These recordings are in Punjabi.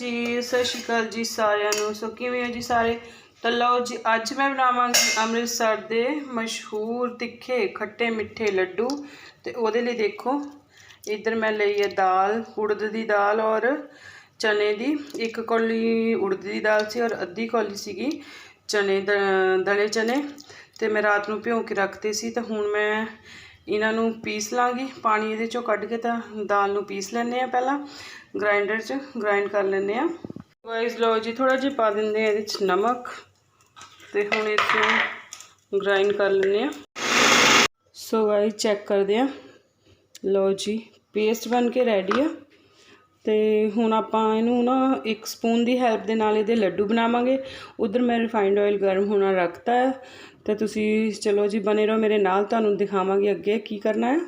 ਜੀ, ਸਤਿ ਸ਼੍ਰੀ ਅਕਾਲ ਜੀ ਸਾਰਿਆਂ ਨੂੰ। ਸੋ ਕਿਵੇਂ ਹੋ ਜੀ ਸਾਰੇ? ਤਾਂ ਲਓ ਜੀ, ਅੱਜ ਮੈਂ ਬਣਾਵਾਂਗੀ ਅੰਮ੍ਰਿਤਸਰ ਦੇ ਮਸ਼ਹੂਰ ਤਿੱਖੇ, ਖੱਟੇ ਮਿੱਠੇ ਲੱਡੂ। ਤੇ ਉਹਦੇ ਲਈ ਦੇਖੋ, ਇੱਧਰ ਮੈਂ ਲਈ ਹੈ ਦਾਲ, ਉੜਦ ਦੀ ਦਾਲ ਔਰ ਚਨੇ ਦੀ। ਇੱਕ ਕੌਲੀ ਉੜਦ ਦੀ ਦਾਲ ਸੀ ਔਰ ਅੱਧੀ ਕੌਲੀ ਸੀਗੀ ਚਨੇ, ਦ- ਦਲੇ ਚਨੇ। ਤੇ ਮੈਂ ਰਾਤ ਨੂੰ ਭਿਉਂ ਕੇ ਰੱਖਤੇ ਸੀ, ਤਾਂ ਹੁਣ ਮੈਂ ਇਹਨਾਂ ਨੂੰ ਪੀਸ ਲਾਂਗੀ। ਪਾਣੀ ਇਹਦੇ ਚੋਂ ਕੱਢ ਕੇ ਤਾਂ ਦਾਲ ਨੂੰ ਪੀਸ ਲੈਂਦੇ ਆ ਪਹਿਲਾਂ। ਗ੍ਰਾਈਂਡਰ 'ਚ ਗ੍ਰਾਈਂਡ ਕਰ ਲੈਂਦੇ ਆ ਗਾਇਸ, ਲਓ ਜੀ ਥੋੜਾ ਜਿਹਾ ਪਾ ਦਿੰਦੇ ਆ ਇਹਦੇ 'ਚ ਨਮਕ। ਤੇ ਹੁਣ ਇਸ ਨੂੰ ਗ੍ਰਾਈਂਡ ਕਰ ਲੈਂਦੇ ਆ ਸੋ ਗਾਇਸ, ਚੈੱਕ ਕਰਦੇ ਆ ਲਓ ਜੀ, ਪੇਸਟ ਬਣ ਕੇ ਰੈਡੀ ਆ। ਤੇ ਹੁਣ ਆਪਾਂ ਇਹਨੂੰ ਨਾ ਇੱਕ ਸਪੂਨ ਦੀ ਹੈਲਪ ਦੇ ਨਾਲ ਇਹਦੇ ਲੱਡੂ ਬਣਾਵਾਂਗੇ। ਉਧਰ ਮੈਂ ਰਿਫਾਈਨਡ ਆਇਲ ਗਰਮ ਹੋਣਾ ਰੱਖਤਾ ਹੈ। ਤੇ ਤੁਸੀਂ ਚਲੋ ਜੀ ਬਨੇ ਰਹੋ ਮੇਰੇ ਨਾਲ, ਤੁਹਾਨੂੰ ਦਿਖਾਵਾਂਗੇ ਅੱਗੇ ਕੀ ਕਰਨਾ ਹੈ।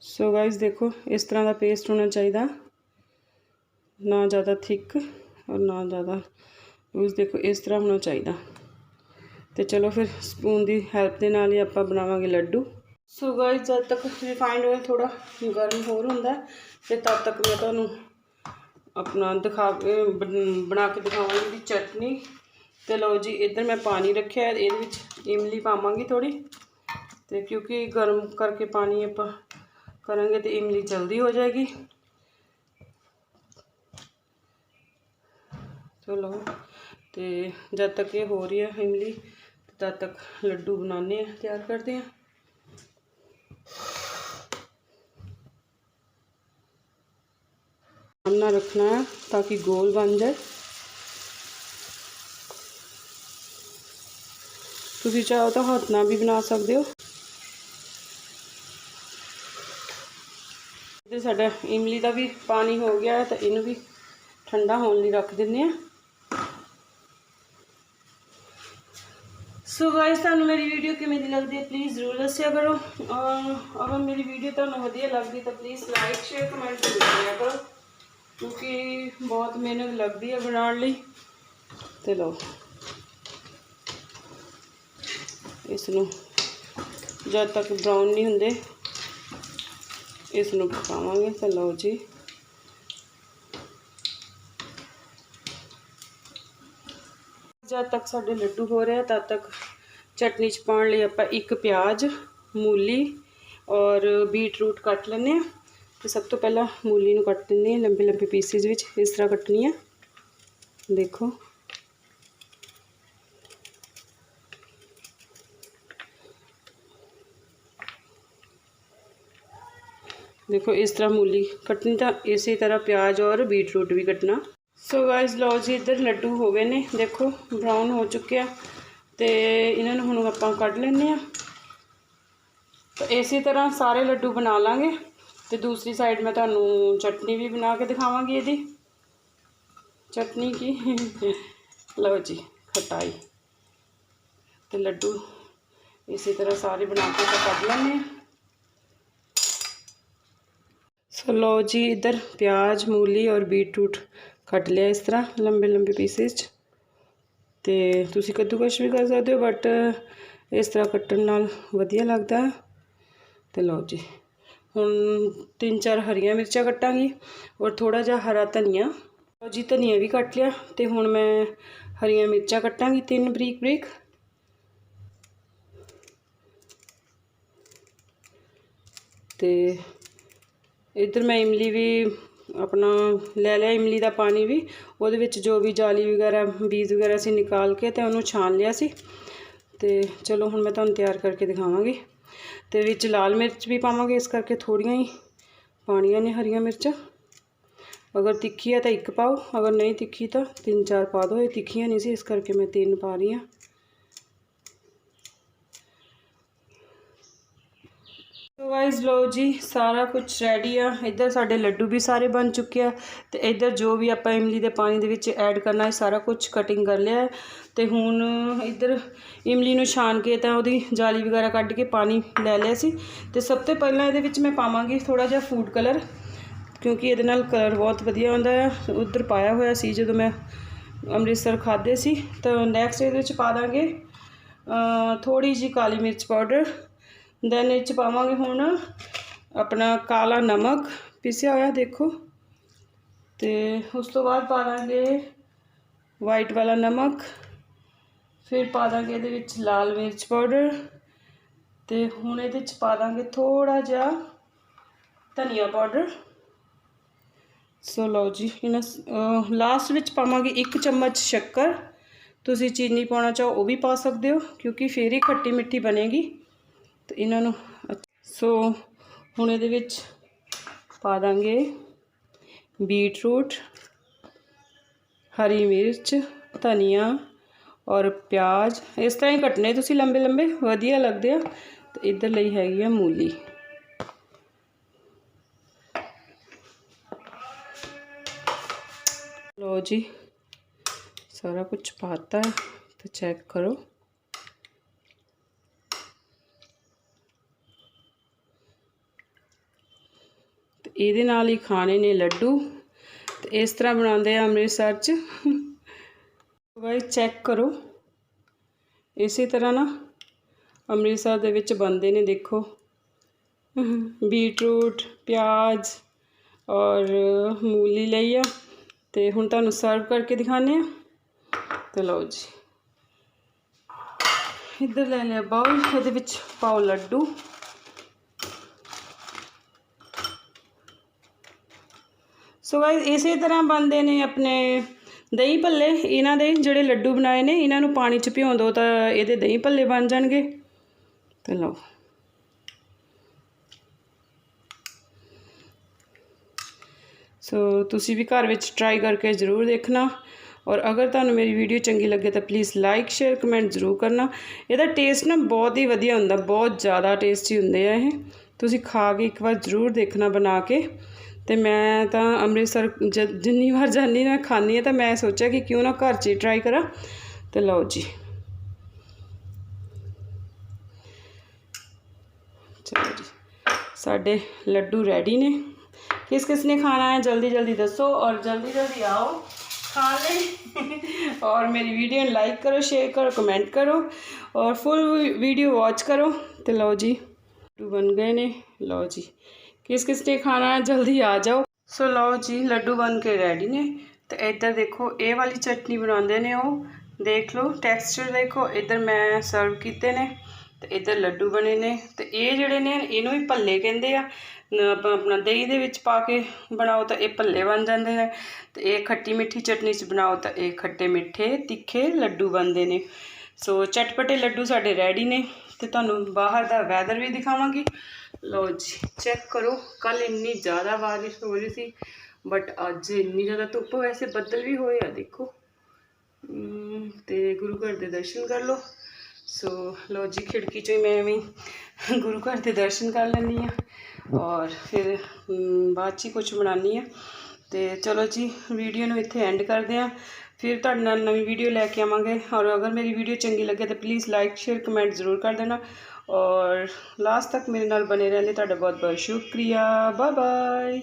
ਸੋ ਗਾਇਸ ਦੇਖੋ, ਇਸ ਤਰ੍ਹਾਂ ਦਾ ਪੇਸਟ ਹੋਣਾ ਚਾਹੀਦਾ। ਨਾ ਜ਼ਿਆਦਾ ਥਿਕ ਔਰ ਨਾ ਜ਼ਿਆਦਾ ਲੂਜ਼ ਦੇਖੋ, ਇਸ ਤਰ੍ਹਾਂ ਹੋਣਾ ਚਾਹੀਦਾ। ਤੇ ਚਲੋ ਫਿਰ ਸਪੂਨ ਦੀ ਹੈਲਪ ਦੇ ਨਾਲ ਹੀ ਆਪਾਂ ਬਣਾਵਾਂਗੇ ਲੱਡੂ। ਸੋ ਗਾਇਸ ਜਦ ਤੱਕ ਰਿਫਾਈਨਡ ਆਇਲ ਥੋੜਾ ਗਰਮ ਹੋਰ ਹੁੰਦਾ ਹੈ, ਤੇ ਤਦ ਤੱਕ ਮੈਂ ਤੁਹਾਨੂੰ ਆਪਣਾ ਦਿਖਾ ਕੇ ਬਣਾ ਕੇ ਦਿਖਾਵਾਂਗੀ ਦੀ ਚਟਨੀ। ਤੇ ਲਓ ਜੀ ਇੱਧਰ ਮੈਂ ਪਾਣੀ ਰੱਖਿਆ ਇਹਦੇ ਵਿੱਚ ਇਮਲੀ ਪਾਵਾਂਗੀ ਥੋੜੀ ਤੇ ਕਿਉਂਕਿ ਗਰਮ ਕਰਕੇ ਪਾਣੀ ਆਪਾਂ ਕਰਾਂਗੇ ਤੇ ਇਮਲੀ ਜਲਦੀ ਹੋ ਜਾਏਗੀ। ਚਲੋ ਤੇ ਜਦ ਤੱਕ ਇਹ ਹੋ ਰਹੀ ਹੈ ਇਮਲੀ ਤਦ ਤੱਕ ਲੱਡੂ ਬਣਾਉਂਦੇ ਆ ਤਿਆਰ ਕਰਦੇ ਆ ਸਾਹਮਣਾ ਰੱਖਣਾ ਹੈ ਤਾਂ ਕਿ ਗੋਲ ਬਣ ਜਾਏ ਤੁਸੀਂ ਚਾਹੋ ਤਾਂ ਹੱਥ ਨਾਲ ਵੀ ਬਣਾ ਸਕਦੇ ਹੋ ਤੇ ਸਾਡਾ ਇਮਲੀ ਦਾ ਵੀ ਪਾਣੀ ਹੋ ਗਿਆ ਹੈ ਤਾਂ ਇਹਨੂੰ ਵੀ ਠੰਡਾ ਹੋਣ ਲਈ ਰੱਖ ਦਿੰਦੇ ਆ ਸੋ ਗਾਇਸ ਤੁਹਾਨੂੰ ਮੇਰੀ ਵੀਡੀਓ ਕਿਵੇਂ ਦੀ ਲੱਗਦੀ ਹੈ? ਪਲੀਜ਼ ਜ਼ਰੂਰ ਦੱਸਿਆ ਕਰੋ। ਔਰ ਅਗਰ ਮੇਰੀ ਵੀਡੀਓ ਤੁਹਾਨੂੰ ਵਧੀਆ ਲੱਗਦੀ, ਤਾਂ ਪਲੀਜ਼ ਲਾਈਕ ਸ਼ੇਅਰ ਕਮੈਂਟ ਜ਼ਰੂਰ ਕਰਿਆ ਕਰੋ। ਕਿਉਂਕਿ ਬਹੁਤ ਮਿਹਨਤ ਲੱਗਦੀ ਹੈ ਬਣਾਉਣ ਲਈ। ਤੇ ਲਓ। ਇਸ ਨੂੰ ਜਦ ਤੱਕ ਬਰਾਊਨ ਨਹੀਂ ਹੁੰਦੇ ਇਸ ਨੂੰ ਪਕਾਵਾਂਗੇ। ਤਾਂ ਲਓ ਜੀ। ਜਦ ਤੱਕ ਸਾਡੇ ਲੱਡੂ ਹੋ ਰਹੇ ਆ, ਤਦ ਤੱਕ ਚਟਨੀ ਚ ਪਾਉਣ ਲਈ ਆਪਾਂ ਇੱਕ ਪਿਆਜ਼, ਮੂਲੀ ਔਰ ਬੀਟਰੂਟ ਕੱਟ ਲੈਂਦੇ ਆ। ਤੇ ਸਭ ਤੋਂ ਪਹਿਲਾਂ ਮੂਲੀ ਨੂੰ ਕੱਟ ਦਿੰਦੇ ਆ, ਲੰਬੇ ਲੰਬੇ ਪੀਸਿਸ ਵਿੱਚ, ਇਸ ਤਰ੍ਹਾਂ ਕੱਟਣੀ ਆ। ਦੇਖੋ। ਦੇਖੋ, ਇਸ ਤਰ੍ਹਾਂ ਮੂਲੀ ਕੱਟਣੀ ਤਾਂ ਇਸੇ ਤਰ੍ਹਾਂ ਪਿਆਜ਼ ਔਰ ਬੀਟਰੂਟ ਵੀ ਕੱਟਣਾ। ਸੋ ਗਾਇਸ ਲਓ ਜੀ, ਇੱਧਰ ਲੱਡੂ ਹੋ ਗਏ ਨੇ। ਦੇਖੋ ਬਰਾਊਨ ਹੋ ਚੁੱਕੇ ਆ। ਤੇ ਇਹਨਾਂ ਨੂੰ ਹੁਣ ਆਪਾਂ ਕੱਢ ਲੈਂਦੇ ਆ। ਤਾਂ ਇਸੇ ਤਰ੍ਹਾਂ ਸਾਰੇ ਲੱਡੂ ਬਣਾ ਲਾਂਗੇ। ਤੇ ਦੂਸਰੀ ਸਾਈਡ ਮੈਂ ਤੁਹਾਨੂੰ ਚਟਨੀ ਵੀ ਬਣਾ ਕੇ ਦਿਖਾਵਾਂਗੀ ਇਹਦੀ। ਚਟਨੀ ਕੀ? ਲਓ ਜੀ, ਖਟਾਈ। ਤੇ ਲੱਡੂ ਇਸੇ ਤਰ੍ਹਾਂ ਸਾਰੇ ਬਣਾ ਕੇ ਆਪਾਂ ਕੱਢ ਲੈਂਦੇ ਆ। ਸੋ ਲਓ ਜੀ, ਇਧਰ ਪਿਆਜ਼, ਮੂਲੀ ਔਰ ਬੀਟਰੂਟ ਕੱਟ ਲਿਆ ਇਸ ਤਰ੍ਹਾਂ ਲੰਬੇ ਲੰਬੇ ਪੀਸਿਸ 'ਚ। ਤੇ ਤੁਸੀਂ ਕੱਦੂਕਸ਼ ਵੀ ਕਰ ਸਕਦੇ ਹੋ ਬਟ ਇਸ ਤਰ੍ਹਾਂ ਕੱਟਣ ਨਾਲ ਵਧੀਆ ਲੱਗਦਾ। ਹੈ ਤੇ ਲਓ ਜੀ, ਹੁਣ ਤਿੰਨ ਚਾਰ ਹਰੀਆਂ ਮਿਰਚਾਂ ਕੱਟਾਂਗੀ ਔਰ ਥੋੜਾ ਜਿਹਾ ਹਰਾ ਧਨੀਆ। ਲਓ ਜੀ, ਧਨੀਆ ਵੀ ਕੱਟ ਲਿਆ ਤੇ ਹੁਣ ਮੈਂ ਹਰੀਆਂ ਮਿਰਚਾਂ ਕੱਟਾਂਗੀ ਤਿੰਨ ਬਰੀਕ ਬਰੀਕ। ਤੇ ਇੱਧਰ ਮੈਂ ਇਮਲੀ ਵੀ ਆਪਣਾ ਲੈ ਲਿਆ ਇਮਲੀ ਦਾ ਪਾਣੀ ਵੀ, ਉਹਦੇ ਵਿੱਚ ਜੋ ਵੀ ਜਾਲੀ ਵਗੈਰਾ, ਬੀਜ ਵਗੈਰਾ ਸੀ ਨਿਕਾਲ ਕੇ ਤੇ ਉਹਨੂੰ ਛਾਣ ਲਿਆ ਸੀ। ਤੇ ਚਲੋ ਹੁਣ ਮੈਂ ਤੁਹਾਨੂੰ ਤਿਆਰ ਕਰਕੇ ਦਿਖਾਵਾਂਗੀ। ਤੇ ਵਿੱਚ ਲਾਲ ਮਿਰਚ ਵੀ ਪਾਵਾਂਗੇ, ਇਸ ਕਰਕੇ ਥੋੜੀਆਂ ਹੀ ਪਾਣੀਆਂ ਨੇ ਹਰੀਆਂ ਮਿਰਚਾਂ। ਅਗਰ ਤਿੱਖੀ ਹੈ ਤਾਂ ਇੱਕ ਪਾਓ, ਅਗਰ ਨਹੀਂ ਤਿੱਖੀ ਤਾਂ ਤਿੰਨ ਚਾਰ ਪਾ ਦਿਓ, ਇਹ ਤਿੱਖੀਆਂ ਨਹੀਂ ਸੀ, ਇਸ ਕਰਕੇ ਮੈਂ ਤਿੰਨ ਪਾ ਰਹੀ ਹਾਂ। ਸੋ ਗਾਇਸ ਲਓ ਜੀ, ਸਾਰਾ ਕੁਝ ਰੈਡੀ ਆ। ਇੱਧਰ ਸਾਡੇ ਲੱਡੂ ਵੀ ਸਾਰੇ ਬਣ ਚੁੱਕੇ ਆ ਤੇ ਇੱਧਰ ਜੋ ਵੀ ਆਪਾਂ ਇਮਲੀ ਦੇ ਪਾਣੀ ਦੇ ਵਿੱਚ ਐਡ ਕਰਨਾ ਹੈ ਸਾਰਾ ਕੁਝ ਕਟਿੰਗ ਕਰ ਲਿਆ ਹੈ। ਤੇ ਹੁਣ ਇੱਧਰ ਇਮਲੀ ਨੂੰ ਛਾਣ ਕੇ ਤਾਂ ਉਹਦੀ ਜਾਲੀ ਵਗੈਰਾ ਕੱਢ ਕੇ ਪਾਣੀ ਲੈ ਲਿਆ ਸੀ। ਤੇ ਸਭ ਤੋਂ ਪਹਿਲਾਂ ਇਹਦੇ ਵਿੱਚ ਮੈਂ ਪਾਵਾਂਗੀ ਥੋੜਾ ਜਿਹਾ ਫੂਡ ਕਲਰ ਕਿਉਂਕਿ ਇਹਦੇ ਨਾਲ ਕਲਰ ਬਹੁਤ ਵਧੀਆ ਆਉਂਦਾ ਹੈ ਉੱਧਰ ਪਾਇਆ ਹੋਇਆ ਸੀ ਜਦੋਂ ਮੈਂ ਅੰਮ੍ਰਿਤਸਰ ਖਾਦੇ ਸੀ। ਤਾਂ ਨੈਕਸਟ ਇਹਦੇ ਵਿੱਚ ਪਾ ਦਾਂਗੇ ਥੋੜੀ ਜੀ ਕਾਲੀ ਮਿਰਚ ਪਾਊਡਰ ਦੈਨ ਇਹ 'ਚ ਪਾਵਾਂਗੇ ਹੁਣ ਆਪਣਾ ਕਾਲਾ ਨਮਕ। ਪਿਸਿਆ ਹੋਇਆ ਦੇਖੋ। ਤੇ ਉਸ ਤੋਂ ਬਾਅਦ ਪਾ ਦਾਂਗੇ ਵਾਈਟ ਵਾਲਾ ਨਮਕ। ਫਿਰ ਪਾ ਦਾਂਗੇ ਇਹਦੇ ਵਿੱਚ ਲਾਲ ਮਿਰਚ ਪਾਊਡਰ ਤੇ ਹੁਣ ਇਹਦੇ 'ਚ ਪਾ ਦਾਂਗੇ ਥੋੜਾ ਜਿਹਾ ਧਨੀਆ ਪਾਊਡਰ ਸੋ ਲਓ ਜੀ, ਇਹਨਾਂ ਲਾਸਟ ਵਿੱਚ ਪਾਵਾਂਗੇ 1 ਚਮਚ ਸ਼ੱਕਰ। ਤੁਸੀਂ ਚੀਨੀ ਪਾਉਣਾ ਚਾਹੋ ਉਹ ਵੀ ਪਾ ਸਕਦੇ ਹੋ, ਕਿਉਂਕਿ ਫੇਰ ਹੀ ਖੱਟੀ ਮਿੱਠੀ ਬਣੇਗੀ। ਤੇ ਇਹਨਾਂ ਨੂੰ ਸੋ ਹੁਣ ਇਹਦੇ ਵਿੱਚ ਪਾ ਦਾਂਗੇ ਬੀਟਰੂਟ, ਹਰੀ ਮਿਰਚ, ਧਨੀਆ ਔਰ ਪਿਆਜ਼। ਇਸ ਤਰ੍ਹਾਂ ਹੀ ਕੱਟਨੇ ਤੁਸੀਂ ਲੰਬੇ ਲੰਬੇ, ਵਧੀਆ ਲੱਗਦੇ ਆ। ਤੇ ਇੱਧਰ ਲਈ ਹੈਗੀ ਆ ਮੂਲੀ। ਲੋ ਜੀ, ਸਾਰਾ ਕੁਝ ਪਾਤਾ ਹੈ। ਤੇ ਚੈੱਕ ਕਰੋ। ਇਹਦੇ ਨਾਲ ਹੀ ਖਾਣੇ ਨੇ ਲੱਡੂ। ਤੇ ਇਸ ਤਰ੍ਹਾਂ ਬਣਾਉਂਦੇ ਆ ਅੰਮ੍ਰਿਤਸਰ 'ਚ। ਗਾਇਸ ਚੈੱਕ ਕਰੋ। ਇਸੇ ਤਰ੍ਹਾਂ ਨਾ ਅੰਮ੍ਰਿਤਸਰ ਦੇ ਵਿੱਚ ਬਣਦੇ ਨੇ, ਦੇਖੋ। ਬੀਟਰੂਟ, ਪਿਆਜ਼ ਔਰ ਮੂਲੀ ਲਈ ਆ। ਤੇ ਹੁਣ ਤੁਹਾਨੂੰ ਸਰਵ ਕਰਕੇ ਦਿਖਾਣੇ ਆ। ਤੇ ਲਓ ਜੀ। ਇੱਧਰ ਲੈ ਲਿਆ ਬਾਉਲ ਇਹਦੇ ਵਿੱਚ ਪਾਓ ਲੱਡੂ। ਸੋ ਗਾਇਸ ਇਸੇ ਤਰ੍ਹਾਂ ਬਣਦੇ ਨੇ ਆਪਣੇ ਦਹੀਂ ਭੱਲੇ। ਇਹਨਾਂ ਦੇ ਜਿਹੜੇ ਲੱਡੂ ਬਣਾਏ ਨੇ, ਇਹਨਾਂ ਨੂੰ ਪਾਣੀ 'ਚ ਭਿਉਂ ਦਿਓ ਤਾਂ ਇਹਦੇ ਦਹੀਂ ਭੱਲੇ ਬਣ ਜਾਣਗੇ। ਤੇ ਲਓ। ਸੋ ਤੁਸੀਂ ਵੀ ਘਰ ਵਿੱਚ ਟਰਾਈ ਕਰਕੇ ਜ਼ਰੂਰ ਦੇਖਣਾ। ਔਰ ਅਗਰ ਤੁਹਾਨੂੰ ਮੇਰੀ ਵੀਡੀਓ ਚੰਗੀ ਲੱਗੇ ਤਾਂ ਪਲੀਜ਼ ਲਾਈਕ ਸ਼ੇਅਰ ਕਮੈਂਟ ਜ਼ਰੂਰ ਕਰਨਾ। ਇਹਦਾ ਟੇਸਟ ਨਾ ਬਹੁਤ ਹੀ ਵਧੀਆ ਹੁੰਦਾ, ਬਹੁਤ ਜ਼ਿਆਦਾ ਟੇਸਟੀ ਹੁੰਦੇ ਆ ਇਹ। ਤੁਸੀਂ ਖਾ ਕੇ ਇੱਕ ਵਾਰ ਜ਼ਰੂਰ ਦੇਖਣਾ ਬਣਾ ਕੇ। ਤੇ ਮੈਂ ਤਾਂ ਅੰਮ੍ਰਿਤਸਰ ਜਿੰਨੀ ਵਾਰ ਜਾਂਦੀ ਨਾ ਖਾਂਦੀ ਆ ਤਾਂ ਮੈਂ ਸੋਚਿਆ ਕਿ ਕਿਉਂ ਨਾ ਘਰ 'ਚ ਹੀ ਟਰਾਈ ਕਰਾਂ ਤੇ ਲਓ ਜੀ ਚਲੋ ਜੀ ਸਾਡੇ ਲੱਡੂ ਰੈਡੀ ਨੇ ਕਿਸ ਕਿਸ ਨੇ ਖਾਣਾ ਹੈ ਜਲਦੀ ਜਲਦੀ ਦੱਸੋ ਔਰ ਜਲਦੀ ਜਲਦੀ ਆਓ ਖਾਣ ਲਈ ਔਰ ਮੇਰੀ ਵੀਡੀਓ ਨੂੰ ਲਾਈਕ ਕਰੋ ਸ਼ੇਅਰ ਕਰੋ ਕਮੈਂਟ ਕਰੋ ਔਰ ਫੁੱਲ ਵੀਡੀਓ ਵਾਚ ਕਰੋ ਤੇ ਲਓ ਜੀ ਲੱਡੂ ਬਣ ਗਏ ਨੇ ਲਓ ਜੀ ਕਿਸ ਕਿਸ ਨੇ ਖਾਣਾ ਹੈ? ਜਲਦੀ ਆ ਜਾਓ। ਸੋ ਲਓ ਜੀ, ਲੱਡੂ ਬਣ ਕੇ ਰੈਡੀ ਨੇ। ਤੇ ਇੱਧਰ ਦੇਖੋ, ਇਹ ਵਾਲੀ ਚਟਨੀ ਬਣਾਉਂਦੇ ਨੇ ਉਹ। ਦੇਖ ਲਓ ਟੈਕਸਚਰ ਦੇਖੋ, ਇੱਧਰ ਮੈਂ ਸਰਵ ਕੀਤੇ ਨੇ। ਤੇ ਇੱਧਰ ਲੱਡੂ ਬਣੇ ਨੇ। ਤੇ ਇਹ ਜਿਹੜੇ ਨੇ, ਇਹਨੂੰ ਵੀ ਭੱਲੇ ਕਹਿੰਦੇ ਆ। ਆਪਾਂ ਆਪਣਾ ਦਹੀਂ ਦੇ ਵਿੱਚ ਪਾ ਕੇ ਬਣਾਓ ਤਾਂ ਇਹ ਭੱਲੇ ਬਣ ਜਾਂਦੇ ਨੇ। ਤੇ ਇਹ ਖੱਟੀ ਮਿੱਠੀ ਚਟਨੀ 'ਚ ਬਣਾਓ ਤਾਂ ਇਹ ਖੱਟੇ ਮਿੱਠੇ, ਤਿੱਖੇ ਲੱਡੂ ਬਣਦੇ ਨੇ। ਸੋ ਚਟਪਟੇ ਲੱਡੂ ਸਾਡੇ ਰੈਡੀ ਨੇ। ਤੇ ਤੁਹਾਨੂੰ ਬਾਹਰ ਦਾ ਵੈਦਰ ਵੀ ਦਿਖਾਵਾਂਗੀ। ਲਓ ਜੀ ਚੈੱਕ ਕਰੋ। ਕੱਲ ਇੰਨੀ ਜ਼ਿਆਦਾ ਬਾਰਿਸ਼ ਹੋ ਰਹੀ ਸੀ ਬਟ ਅੱਜ ਇੰਨੀ ਜ਼ਿਆਦਾ ਧੁੱਪ ਵੈਸੇ ਬੱਦਲ ਵੀ ਹੋਏ ਆ, ਦੇਖੋ। ਤੇ ਗੁਰੂ ਘਰ ਦੇ ਦਰਸ਼ਨ ਕਰ ਲਓ। ਸੋ ਲਓ ਜੀ, ਖਿੜਕੀ ਚੋਂ ਮੈਂ ਵੀ ਗੁਰੂ ਘਰ ਦੇ ਦਰਸ਼ਨ ਕਰ ਲੈਂਦੀ ਆ ਔਰ ਫਿਰ ਬਾਅਦ 'ਚ ਕੁਝ ਬਣਾਉਣੀ ਆ ਤੇ ਚਲੋ ਜੀ, ਵੀਡੀਓ ਨੂੰ ਇੱਥੇ ਐਂਡ ਕਰਦੇ ਆ ਫਿਰ ਤੁਹਾਡੇ ਨਾਲ ਨਵੀਂ ਵੀਡੀਓ ਲੈ ਕੇ ਆਵਾਂਗੇ। ਔਰ ਅਗਰ ਮੇਰੀ ਵੀਡੀਓ ਚੰਗੀ ਲੱਗੇ ਤਾਂ ਪਲੀਜ਼ ਲਾਈਕ ਸ਼ੇਅਰ ਕਮੈਂਟ ਜ਼ਰੂਰ ਕਰ ਦੇਣਾ। ਔਰ ਲਾਸਟ ਤੱਕ ਮੇਰੇ ਨਾਲ ਬਨੇ ਰਹਿਣ ਲਈ ਤੁਹਾਡਾ ਬਹੁਤ ਬਹੁਤ ਸ਼ੁਕਰੀਆ। Bye bye